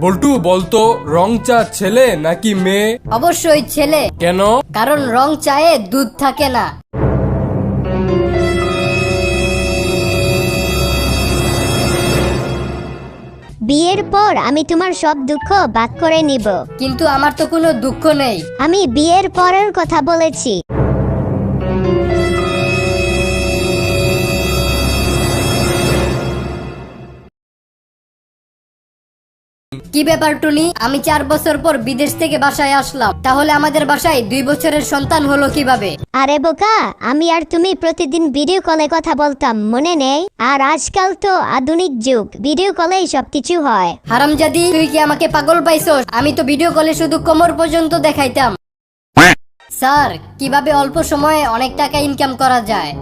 বল্টু বলতো রং চা ছেলে নাকি মেয়ে? অবশ্যই ছেলে। কেন? কারণ রং চায়ে দুধ থাকে না। বিয়ের পর আমি তোমার সব দুঃখ বাদ করে নিব। কিন্তু আমার তো কোনো দুঃখ নেই। আমি বিয়ের পরের কথা বলেছি। কি ব্যাপার টুনি? আমি চার বছর পর বিদেশ থেকে বাসায় আসলাম। তাহলে আমাদের বাসায় দুই বছরের সন্তান হলো কীভাবে? আরে বোকা আমি আর তুমি প্রতিদিন ভিডিও কলে কথা বলতাম মনে নেই? আর আজকাল তো আধুনিক যুগ ভিডিও কলেই সবকিছু হয়। হারামজাদি তুই কি আমাকে পাগল পাইছস? আমি তো ভিডিও কলে শুধু কোমর পর্যন্ত দেখাইতাম। স্যার কীভাবে অল্প সময়ে অনেক টাকা ইনকাম করা যায়?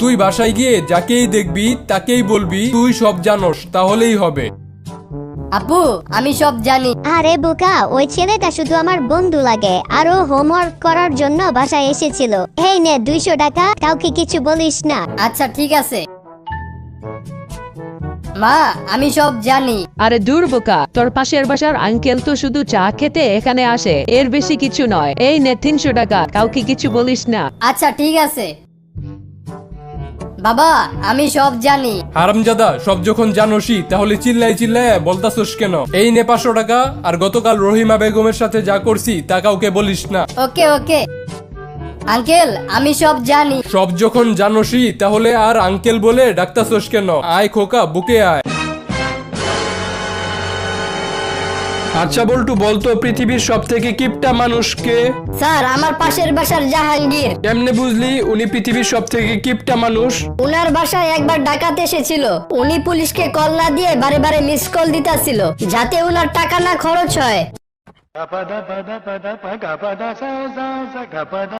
তুই বাসায় গিয়ে যাকেই দেখবি তাকেই বলবি তুই সব জানোস তাহলেই হবে। আপু আমি সব জানি। আরে বোকা ওই ছেলেটা শুধু আমার বন্ধু লাগে। আরও হোমওয়ার্ক করার জন্য বাসায় এসেছিল। এই নে দুইশো টাকা কাউকে কিছু বলিস না। আচ্ছা ঠিক আছে। মা আমি সব জানি। আরে দূর বোকা তোর পাশের বাসার আঙ্কেল তো শুধু চা খেতে এখানে আসে এর বেশি কিছু নয়। এই নে তিনশো টাকা কাউকে কিছু বলিস না। আচ্ছা ঠিক আছে। বাবা আমি সব জানি। হারামজাদা সব যখন জানোসি তাহলে চিল্লাই চিল্লাই বলতাছস কেন? এই নে পাঁচশো টাকা আর গতকাল রহিমা বেগমের সাথে যা করছি তা কাউকে বলিস না। ওকে ওকে। আঙ্কেল আমি সব জানি। সব যখন জানোসি তাহলে আর আঙ্কেল বলে ডাকতাছস কেন? আয় খোকা বুকে আয়। আচ্ছা বলটু বলতো পৃথিবীর সব থেকে কিপটা মানুষকে। স্যার আমার পাশের বাসার জাহাঙ্গীর। কেমনে বুঝলি? উনি পৃথিবীর সব থেকে কিপটা মানুষ। উনার বাসায় একবার ডাকাত এসেছিল। উনি পুলিশকে কল না দিয়ে বারে বারে মিস কল দিতাছিল যাতে উনার টাকা না খরচ হয়।